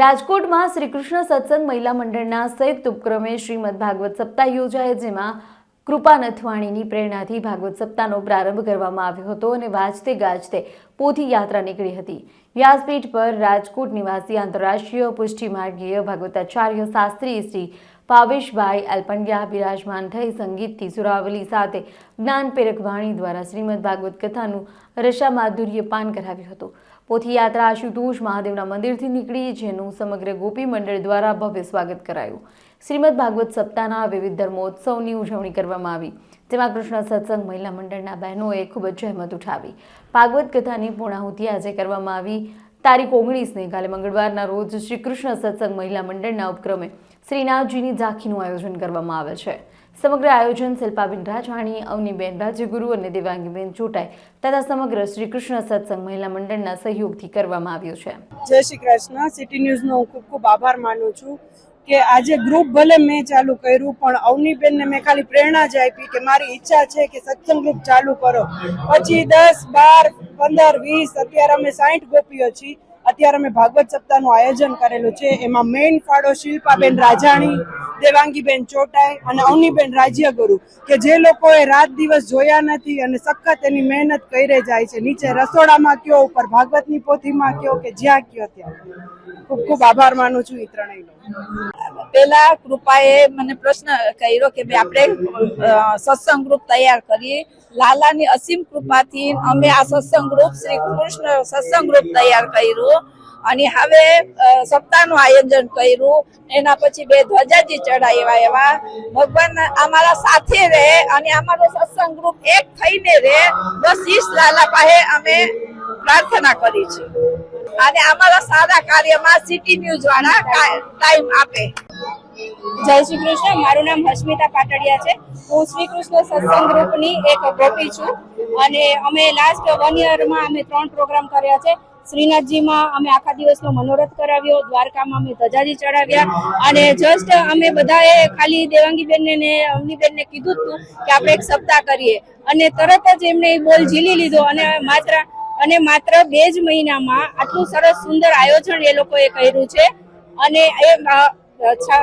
રાજકોટમાં શ્રી સત્સંગ મહિલા મંડળના સંયુક્ત ઉપક્રમે શ્રીમદ ભાગવત સપ્તાહ યોજાય જેમાં કૃપા નથવાણીની પ્રેરણાથી ભાગવત સપ્તાહનો પ્રારંભ કરવામાં આવ્યો હતો અને વાજતે ગાજતે પોથી યાત્રા નીકળી હતી. વ્યાસપીઠ પર રાજકોટ નિવાસી આંતરરાષ્ટ્રીય પુષ્ટિમાર્ગીય ભાગવતાચાર્ય શાસ્ત્રી શ્રી ભાવેશભાઈ અલ્પંડિયા બિરાજમાન થઈ સંગીતથી સુરાવલી સાથે જ્ઞાનપ્રેરક વાણી દ્વારા શ્રીમદ ભાગવત કથાનું રસા માધુર્ય પાન કરાવ્યું હતું. પોથી યાત્રા આશુતોષ મહાદેવના મંદિરથી નીકળી, જેનું સમગ્ર ગોપી મંડળ દ્વારા ભવ્ય સ્વાગત કરાયું. શ્રીમદ ભાગવત સપ્તાહના વિવિધ ધર્મોત્સવની ઉજવણી કરવામાં આવી. જેમાં કૃષ્ણ સત્સંગ મહિલા મંડળના બહેનોએ ખૂબ જ જહેમત ઉઠાવી. ભાગવત કથાની પૂર્ણાહુતિ આજે કરવામાં આવી. તારીખ ઓગણીસને કાલે મંગળવારના રોજ શ્રી સત્સંગ મહિલા મંડળના ઉપક્રમે શ્રીનાથજીની ઝાંખીનું આયોજન કરવામાં આવે છે. સમગ્ર આયોજન શિલ્પાબેન રાજાણી, અવનીબેન રાજ્યગુરુ અને દેવાંગીબેન ચોટાઈ તથા સમગ્ર શ્રી કૃષ્ણ સત્સંગ મહિલા મંડળના સહયોગથી કરવામાં આવ્યું છે. જય શ્રી કૃષ્ણ. સિટી ન્યૂઝનો હું ખૂબ ખૂબ આભાર માનું છું. કે આજે ગ્રુપ ભલે મેં ચાલુ કર્યું, પણ અવનીબેનને મેં ખાલી પ્રેરણા જ આપી કે મારી ઈચ્છા છે કે સત્સંગ ગ્રુપ ચાલુ કરો. પછી દસ, બાર, પંદર, વીસ, અત્યારે અમે સાઠ ગોપીઓ છીએ. અત્યારે અમે ભાગવત સપ્તાહનું આયોજન કરેલું છે. એમાં મેઇન ફાળો શિલ્પાબેન રાજાણી દેવાંગીબેન ચોટાઈ અને અવનીબેન રાજ્યગુરુ, કે જે લોકોએ રાત દિવસ જોયા નથી અને સખત એની મહેનત કરે જાય છે. નીચે રસોડામાં કયો, ઉપર ભાગવતની પોથીમાં કયો કે જ્યાં કયો ત્યાં. ખૂબ ખૂબ આભાર માનું છું એ ત્રણેયનો. પેલા કૃપાએ મને પ્રશ્ન કર્યો કે ભાઈ આપણે સત્સંગ ગ્રુપ તૈયાર કરીએ. લાલાની અસીમ કૃપાથી અમે આ સત્સંગ ગ્રુપ, શ્રી કૃષ્ણ સત્સંગ ગ્રુપ તૈયાર કર્યું. અને હવે સપ્તાહનું આયોજન કર્યું. એના પછી બે ધ્વજાજી ચડાવ્યા એવા. ભગવાન અમારા સાથે રહે અને અમારો સત્સંગ ગ્રુપ એક થઈને રહે. બસ ઈશ લાલા પાસે અમે પ્રાર્થના કરી છે. અને અમારા સારા કાર્યમાં સિટી ન્યૂઝ વાળા ટાઈમ આપે. જય શ્રી કૃષ્ણ, મારું નામ હસ્મિતા પાટડિયા છે. હું શ્રી કૃષ્ણ સત્સંગ ગ્રુપની એક ગોપી છું અને અમે લાસ્ટ વન યરમાં અમે ત્રણ પ્રોગ્રામ કર્યા છે. શ્રીનાથજીમાં અમે આખા દિવસનો મનોરથ કરાવ્યો, દ્વારકામાં અમે ધજાજી ચડાવ્યા અને જસ્ટ અમે બધાએ ખાલી દેવાંગીબેનને ને અવનીબેનને કીધું હતું કે આપણે એક સપ્તાહ કરીએ. અને તરત જ એમને બોલ ઝીલી લીધો અને માત્ર અને માત્ર બે જ મહિનામાં આટલું સરસ સુંદર આયોજન એ લોકોએ કર્યું છે. અને એ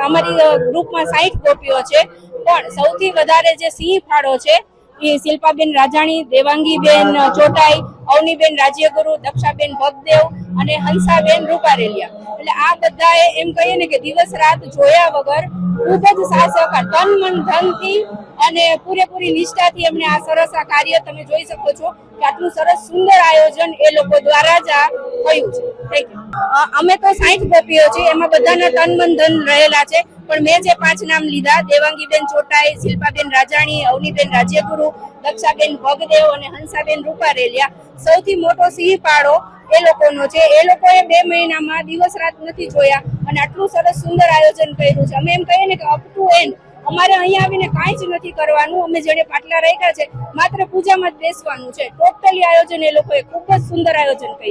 અમારી ગ્રુપમાં સાહીઠ ગોપીઓ છે, પણ સૌથી વધારે જે સિંહ ફાળો છે, એ શિલ્પાબેન રાજાણી, દેવાંગીબેન ચોટાઈ અવનીબેન રાજ્યગુરુ, દક્ષાબેન ભગદેવ અને હંસાબેન રૂપારેલિયા. એટલે આ બધાએ એમ કહીએ ને કે દિવસ રાત જોયા વગર ખૂબ જ સાથ તન મન ધનથી અને પૂરેપૂરી નિષ્ઠાથી એમને આ સરસ આ કાર્ય તમે જોઈ શકો છો કે આટલું સરસ સુંદર આયોજન એ લોકો દ્વારા જ આ થયું છે. થેન્ક યુ અમે તો સાઠ ગોપીઓ છે એમાં બધાના તન મન ધન રહેલા છે, પણ મેં જે પાંચ નામ લીધા, દેવાંગીબેન ચોટાઈ શિલ્પાબેન રાજાણી, અવનીબેન રાજ્યગુરુ, દક્ષાબેન ભગદેવ અને હંસાબેન રૂપારેલિયા સૌથી મોટો સિંહ પાડો એ લોકોનો છે. એ લોકોએ બે મહિનામાં દિવસ રાત નથી જોયા અને આટલું સરસ સુંદર આયોજન કર્યું છે. અમે એમ કહીએ ને કે અપ ટુ એન્ડ અમારે અહીંયા આવીને કાંઈ જ નથી કરવાનું. અમે જેને પાટલા રાખ્યા છે, માત્ર પૂજામાં જ બેસવાનું છે. ટોટલી આયોજન એ લોકોએ ખૂબ જ સુંદર આયોજન કર્યું.